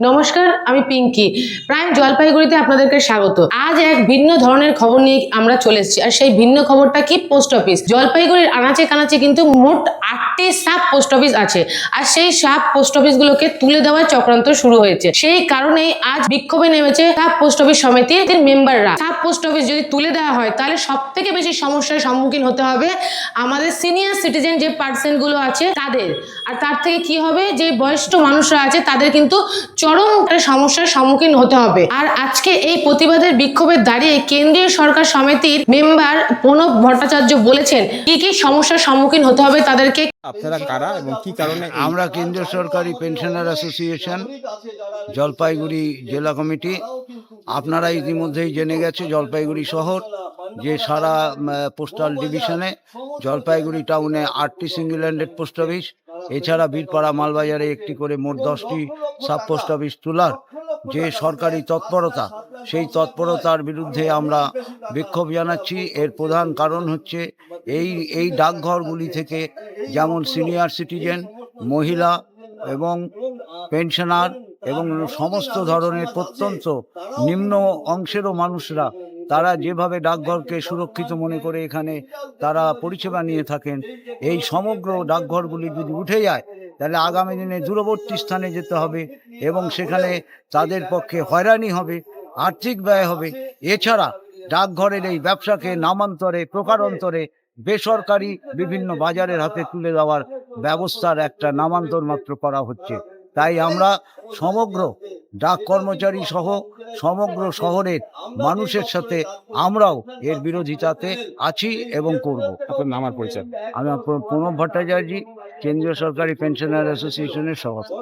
নমস্কার, আমি পিঙ্কি। প্রাইম জলপাইগুড়িতে আপনাদেরকে স্বাগত। আজ এক ভিন্ন ধরনের খবর নিয়ে আমরা চলে এসেছি, আর সেই ভিন্ন খবরটা কি? Post office. জলপাইগুড়ির আনাচে কানাচে কিন্তু মোট আটটি সাব পোস্ট অফিস আছে, আর সেই সাব পোস্ট অফিসগুলোকে তুলে দেওয়ার চক্রান্ত শুরু হয়েছে। সেই কারণেই আজ বিক্ষোভে নেমেছে সাব পোস্ট অফিস সমিতির মেম্বাররা। সাব পোস্ট অফিস যদি তুলে দেওয়া হয়, তাহলে সব থেকে বেশি সমস্যার সম্মুখীন হতে হবে আমাদের সিনিয়র সিটিজেন যে পার্সেন্টগুলো আছে তাদের। আর তার থেকে কি হবে? যে বয়স্ক মানুষরা আছে, তাদের কিন্তু চরম একটা সমস্যার সম্মুখীন হতে হবে। আর আজকে এই প্রতিবাদের বিক্ষোভের দাঁড়িয়ে কেন্দ্রীয় সরকার সমিতির মেম্বার প্রণব ভট্টাচার্য বলেছেন কি কি সমস্যার সম্মুখীন হতে হবে তাদেরকে? আপনারা কারা এবং কি কারণে আমরা কেন্দ্রীয় সরকারি পেনশনার অ্যাসোসিয়েশন জলপাইগুড়ি জেলা কমিটি আপনারা ইতিমধ্যেই জেনে গেছে জলপাইগুড়ি শহর যে সারা পোস্টাল ডিভিশনে জলপাইগুড়ি টাউনে আটটি সিঙ্গেল হ্যান্ডেড পোস্ট অফিস এছাড়া বীরপাড়া মালবাজারে একটি করে মোট দশটি সাব পোস্ট অফিস তোলার যে সরকারি তৎপরতা, সেই তৎপরতার বিরুদ্ধে আমরা বিক্ষোভ জানাচ্ছি। এর প্রধান কারণ হচ্ছে এই এই ডাকঘরগুলি থেকে যেমন সিনিয়র সিটিজেন, মহিলা এবং পেনশনার এবং সমস্ত ধরনের প্রত্যন্ত নিম্ন অংশেরও মানুষরা তারা যেভাবে ডাকঘরকে সুরক্ষিত মনে করে এখানে তারা পরিষেবা নিয়ে থাকেন, এই সমগ্র ডাকঘরগুলি যদি উঠে যায়, তাহলে আগামী দিনে দূরবর্তী স্থানে যেতে হবে এবং সেখানে তাদের পক্ষে হয়রানি হবে, আর্থিক ব্যয় হবে। এছাড়া ডাকঘরের এই ব্যবসাকে নামান্তরে, প্রকারান্তরে বেসরকারি বিভিন্ন বাজারের হাতে তুলে দেওয়ার ব্যবস্থার একটা নামান্তর মাত্র করা হচ্ছে। তাই আমরা সমগ্র ডাক কর্মচারী সহ সমগ্র শহরের মানুষের সাথে আমরাও এর বিরোধিতাতে আছি এবং করব। আপনার নাম আর পরিচয়? আমি প্রণব ভট্টাচার্য কেন্দ্রীয় সরকারি পেনশনার অ্যাসোসিয়েশনের সভাপতি।